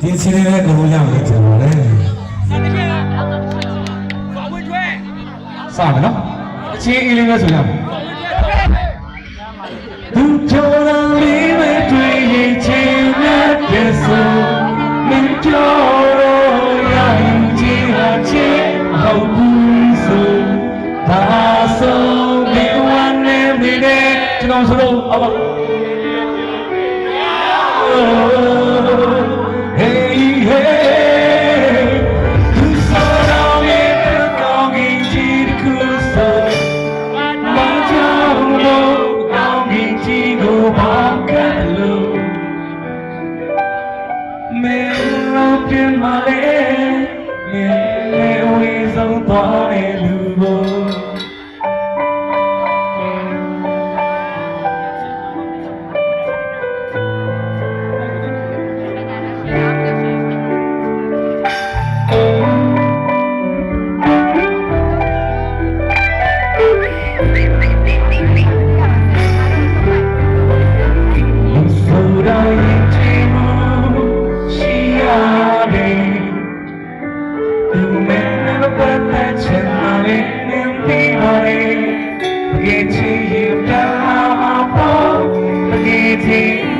ဒီစီလေးလည်းကိုရောက်နေကြပါလေစပါနော်အချင်းအေးလေးပဲဆိုရမယ်သူကြော်လာလေးမဲ့တွေ့ရင်ချင်းနဲ့ပြဆိုမင်းကြော်တော့ရရင်ချင်းဟာချင်းဟုတ်ဘူးဆိုဒါဆိုဒီဝမ်းနဲ့မိတဲ့ကျွန်တော်ဆိုတော့အပါ Man, up in my head, yeah, always on ကြ